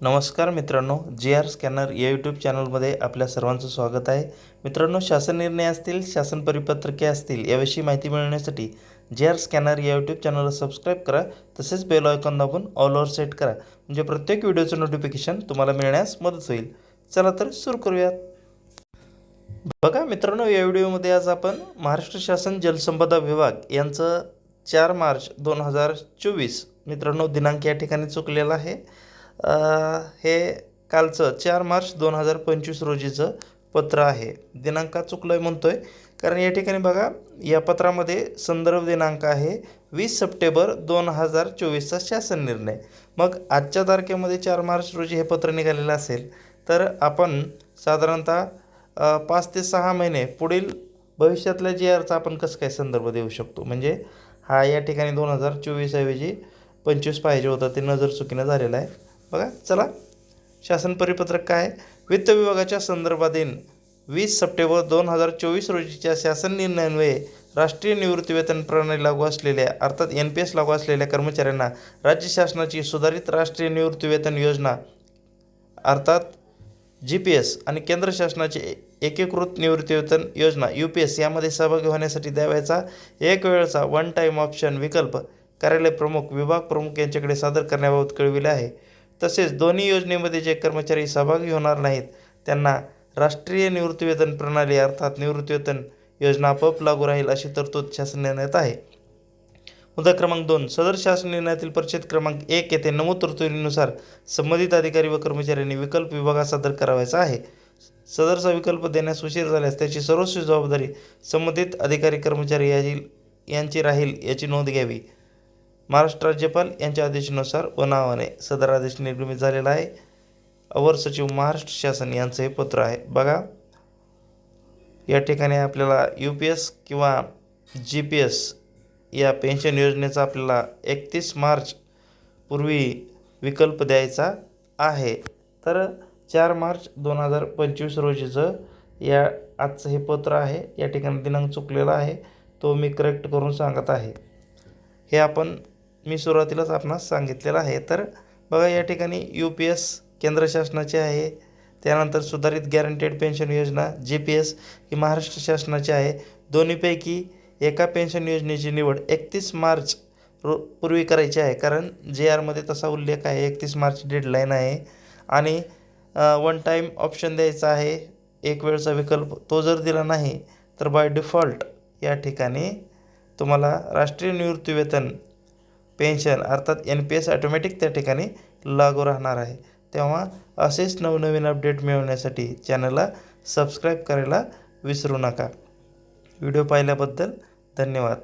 नमस्कार मित्रांनो G R scanner या यूट्यूब चॅनलमध्ये आपल्या सर्वांचं स्वागत आहे. मित्रांनो शासन निर्णय असतील शासन परिपत्रके असतील याविषयी माहिती मिळवण्यासाठी जी आर स्कॅनर या यूट्यूब चॅनलला सबस्क्राईब करा तसेच बेल आयकॉन दाबून ऑलवर सेट करा म्हणजे प्रत्येक व्हिडिओचं नोटिफिकेशन तुम्हाला मिळण्यास मदत होईल. चला तर सुरू करूयात. बघा मित्रांनो या व्हिडिओमध्ये आज आपण महाराष्ट्र शासन जलसंपदा विभाग यांचं चार मार्च दोन हजार चोवीस मित्रांनो दिनांक या ठिकाणी चुकलेला आहे. हे कालचं चार मार्च दोन हजार पंचवीस रोजीचं पत्र आहे. दिनांक चुकलोय चुकलं आहे म्हणतो आहे कारण या ठिकाणी बघा या पत्रामध्ये संदर्भ दिनांक आहे वीस सप्टेंबर दोन हजार चोवीसचा शासन निर्णय. मग आजच्या तारखेमध्ये चार मार्च रोजी हे पत्र निघालेलं असेल तर आपण साधारणतः पाच ते सहा महिने पुढील भविष्यातल्या जी आरचा आपण कसं काय संदर्भ देऊ शकतो? म्हणजे हा या ठिकाणी दोन हजार चोवीसऐवजी पंचवीस पाहिजे होतं ते नजर चुकीनं झालेलं आहे. बघा चला शासन परिपत्रक काय आहे? वित्त विभागाच्या संदर्भातील वीस सप्टेंबर दोन हजार चोवीस रोजीच्या शासन निर्णयान्वये राष्ट्रीय निवृत्तीवेतन प्रणाली लागू असलेल्या अर्थात एन पी एस लागू असलेल्या कर्मचाऱ्यांना राज्य शासनाची सुधारित राष्ट्रीय निवृत्तीवेतन योजना अर्थात जी पी एस आणि केंद्र शासनाची एकीकृत निवृत्तीवेतन योजना यू पी एस यामध्ये सहभागी होण्यासाठी द्यावयाचा एक वेळचा वन टाईम ऑप्शन विकल्प कार्यालय प्रमुख विभाग प्रमुख यांच्याकडे सादर करण्याबाबत कळविले आहे तसेच दोन्ही योजनेमध्ये जे कर्मचारी सहभागी होणार नाहीत त्यांना राष्ट्रीय निवृत्तीवेतन प्रणाली अर्थात निवृत्तीवेतन योजना आपोआप लागू राहील अशी तरतूद शासन निर्णयात आहे. मुद्दा क्रमांक दोन सदर शासन निर्णयातील परिच्छेद क्रमांक एक येथे नमूद तरतुदीनुसार संबंधित अधिकारी व कर्मचाऱ्यांनी विकल्प विभागात सादर करावायचा आहे. सदरचा विकल्प देण्यास उशीर झाल्यास त्याची सर्वस्वी जबाबदारी संबंधित अधिकारी कर्मचारी याची यांची राहील याची नोंद घ्यावी. महाराष्ट्र राज्यपाल यांच्या आदेशानुसार व नावाने सदर आदेश निर्गमित झालेला आहे. अवर सचिव महाराष्ट्र शासन यांचं हे पत्र आहे. बघा. या ठिकाणी आपल्याला यू पी एस किंवा जी पी एस या पेन्शन योजनेचा आपल्याला एकतीस मार्च पूर्वी विकल्प द्यायचा आहे. तर चार मार्च दोन हजार पंचवीस रोजीचं या आजचं हे पत्र आहे. या ठिकाणी दिनांक चुकलेला आहे. तो मी करेक्ट करून सांगत आहे. हे आपण मी सुरुवातीलाच आपणास सांगितलेलं आहे. तर बघा या ठिकाणी यू पी एस केंद्र शासनाचे आहे. त्यानंतर सुधारित गॅरंटेड पेन्शन योजना जी पी एस ही महाराष्ट्र शासनाची आहे. दोन्हीपैकी एका पेन्शन योजनेची निवड एकतीस मार्च रो पूर्वी करायची आहे. कारण जे आरमध्ये तसा उल्लेख आहे एकतीस मार्च डेडलाईन आहे. आणि वन टाईम ऑप्शन द्यायचा आहे. एक वेळचा विकल्प तो जर दिला नाही तर बाय डिफॉल्ट या ठिकाणी तुम्हाला राष्ट्रीय निवृत्तीवेतन पेन्शन अर्थात एन पी एस ऑटोमॅटिक त्या ठिकाणी लागू राहणार आहे. तेव्हा असेच नवनवीन अपडेट मिळवण्यासाठी चॅनलला सबस्क्राईब करायला विसरू नका. व्हिडिओ पाहिल्याबद्दल धन्यवाद.